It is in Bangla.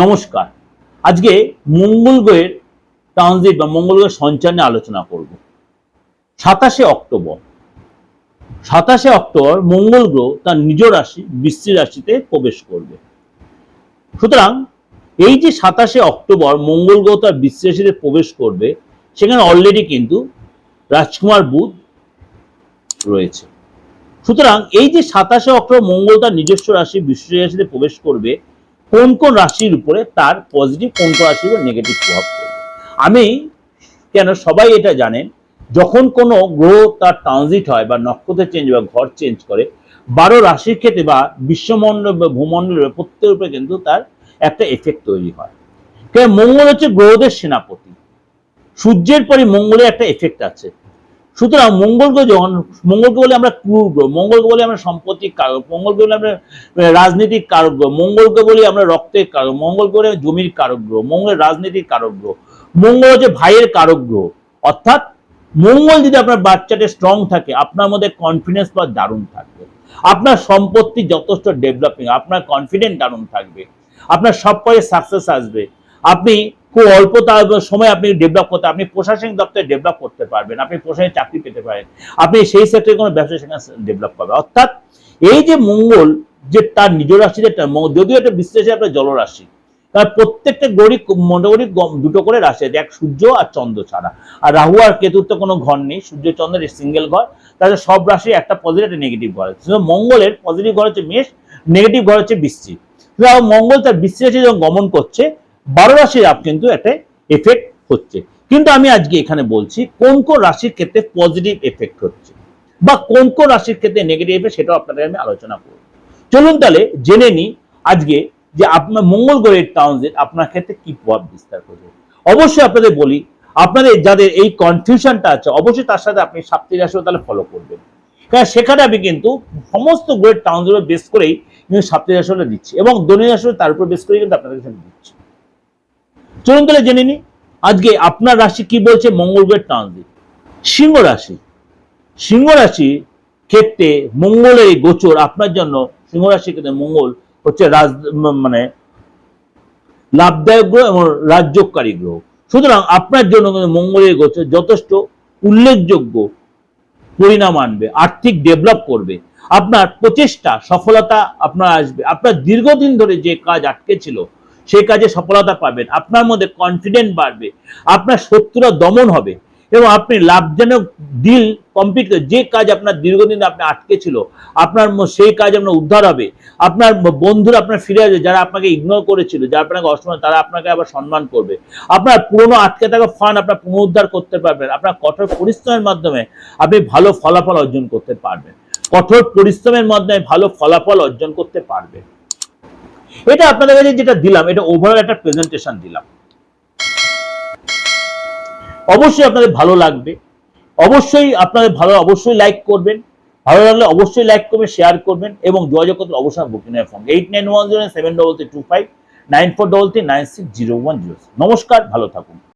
নমস্কার। আজকে মঙ্গল গ্রহের ট্রানজিট বা মঙ্গল গ্রহের সঞ্চার নিয়ে আলোচনা করব। সাতাশে অক্টোবর। সাতাশে অক্টোবর মঙ্গল গ্রহ তার নিজ রাশি, বৃশ্চিক রাশিতে প্রবেশ করবে। সুতরাং এই যে সাতাশে অক্টোবর মঙ্গল গ্রহ তার বৃশ্চিক রাশিতে প্রবেশ করবে, সেখানে অলরেডি কিন্তু রাজকুমার বুধ রয়েছে। সুতরাং এই যে সাতাশে অক্টোবর মঙ্গল তার নিজস্ব রাশি, বৃশ্চিক রাশিতে প্রবেশ করবে কোন কোন রাশির উপরে তার পজিটিভ কোন কোন রাশির উপর নেগেটিভ প্রভাব পড়বে আমি কেন সবাই এটা জানেন, যখন কোনো গ্রহ তার ট্রানজিট হয় বা নক্ষত্র চেঞ্জ বা ঘর চেঞ্জ করে, বারো রাশির ক্ষেত্রে বা বিশ্বমণ্ডল বা ভূমণ্ডলের প্রত্যেকের উপরে কিন্তু তার একটা এফেক্ট তৈরি হয়। কারণ মঙ্গল হচ্ছে গ্রহদের সেনাপতি। সূর্যের পরে মঙ্গলের একটা এফেক্ট আছে। সুতরাং মঙ্গল গ্রহ যখন মঙ্গলকে বলে আমরা ক্রুর গ্রহ মঙ্গলকে বলে আমরা সম্পত্তির কারক মঙ্গলকে বলে আমরা আহ, রাজনীতির কারক গ্রহ মঙ্গলকে বলি আমরা রক্তের কারক মঙ্গল করে জমির কারক গ্রহ মঙ্গল রাজনীতির কারক গ্রহ মঙ্গল হচ্ছে ভাইয়ের কারক গ্রহ। অর্থাৎ মঙ্গল যদি আপনার বাচ্চাটা স্ট্রং থাকে আপনার মধ্যে কনফিডেন্স বা দারুণ থাকবে। আপনার সম্পত্তি যথেষ্ট ডেভেলপিং আপনার কনফিডেন্ট দারুণ থাকবে। আপনার সব কাজে সাকসেস আসবে। আপনি খুব অল্প সময় আপনি ডেভেলপ করতে আপনি প্রশাসনিক দপ্তরে ডেভেলপ করতে পারবেন, আপনি প্রশাসনিক চাকরি পেতে পারেন। আপনি সেই সেক্টরে কোনো ব্যবসা সেখানে ডেভেলপ করবে অর্থাৎ এই যে মঙ্গল, যে তার নিজ রাশিতে একটা যদিও এটা বিশ্লেষে আপনার জলরাশি তার প্রত্যেকটা গড়ি মোটামুটি দুটো করে রাশি আছে, এক সূর্য আর চন্দ্র ছাড়া। আর রাহু আর কেতুর তো কোনো ঘর নেই, সূর্য চন্দ্রের সিঙ্গেল ঘর তাহলে সব রাশি একটা পজিটিভ একটা নেগেটিভ ঘর আছে। মঙ্গলের পজিটিভ ঘর হচ্ছে মেষ নেগেটিভ ঘর হচ্ছে সুতরাং মঙ্গল তার রাশি যখন গমন করছে বারো রাশির আপ কিন্তু একটা এফেক্ট হচ্ছে। কিন্তু আমি আজকে এখানে বলছি, কোন কোন রাশির ক্ষেত্রে পজিটিভ এফেক্ট হচ্ছে বা কোন কোন রাশির ক্ষেত্রে নেগেটিভ এফেক্ট সেটাও আপনাদের আমি আলোচনা করব। চলুন তাহলে জেনে নিই আজকে যে আপনার মঙ্গল গ্রহের ট্রানজিট আপনার ক্ষেত্রে কি প্রভাব বিস্তার করবে। অবশ্যই আপনাদের বলি, আপনাদের যাদের এই কনফিউশনটা আছে, অবশ্যই তার সাথে আপনি সাপ্তাহিক রাশিও তাহলে ফলো করবেন। কারণ সেখানে আমি কিন্তু সমস্ত গ্রহের ট্রানজিট বেস করেই কিন্তু সাপ্তাহিক রাশিটা দিচ্ছি এবং দৈনিক রাশি তার উপর বেস করেই কিন্তু আপনাদের দিচ্ছি। চলুন তাহলে জেনে নিই, আজকে আপনার রাশি কি বলছে? মঙ্গল গ্রহের ট্রানজিট সিংহ রাশি। সিংহ রাশি ক্ষেত্রে মঙ্গলের গোচর আপনার জন্য, সিংহ রাশির ক্ষেত্রে মঙ্গল হচ্ছে রাজ মানে লাভদায়ক গ্রহ এবং রাজ্যকারী গ্রহ। সুতরাং আপনার জন্য কিন্তু মঙ্গলের গোচর যথেষ্ট উল্লেখযোগ্য পরিণাম আনবে, আর্থিক ডেভেলপ করবে। আপনার প্রচেষ্টা, সফলতা আপনার আসবে। আপনার দীর্ঘদিন ধরে যে কাজ আটকে ছিল সেই কাজে সফলতা পাবেন। আপনার মধ্যে কনফিডেন্ট বাড়বে। আপনার শত্রুরা দমন হবে এবং আপনি লাভজনক ডিল কমপ্লিট যে কাজ আপনার দীর্ঘদিন আপনি আটকে ছিল, আপনার সেই কাজ আপনার উদ্ধার হবে। আপনার বন্ধুরা আপনার ফিরে আসবে, যারা আপনাকে ইগনোর করেছিল, যারা আপনাকে অসম্মান তারা আপনাকে আবার সম্মান করবে। আপনার পুরনো আটকে থাকা ফান আপনার পুনরুদ্ধার করতে পারবেন। আপনার কঠোর পরিশ্রমের মাধ্যমে আপনি ভালো ফলাফল অর্জন করতে পারবেন। কঠোর পরিশ্রমের মাধ্যমে ভালো ফলাফল অর্জন করতে পারবেন। এটা আপনাদের কাছে যেটা দিলাম, এটা ওভারঅল একটা প্রেজেন্টেশন দিলাম। অবশ্যই আপনাদের ভালো লাগবে। অবশ্যই আপনাদের ভালো, অবশ্যই লাইক করবেন। ভালো লাগলে অবশ্যই লাইক করবেন শেয়ার করবেন এবং যোগাযোগ করতে অবশ্যই booking phone eight nine one zero seven double three two five nine four double three nine six zero one zero নমস্কার, ভালো থাকুন।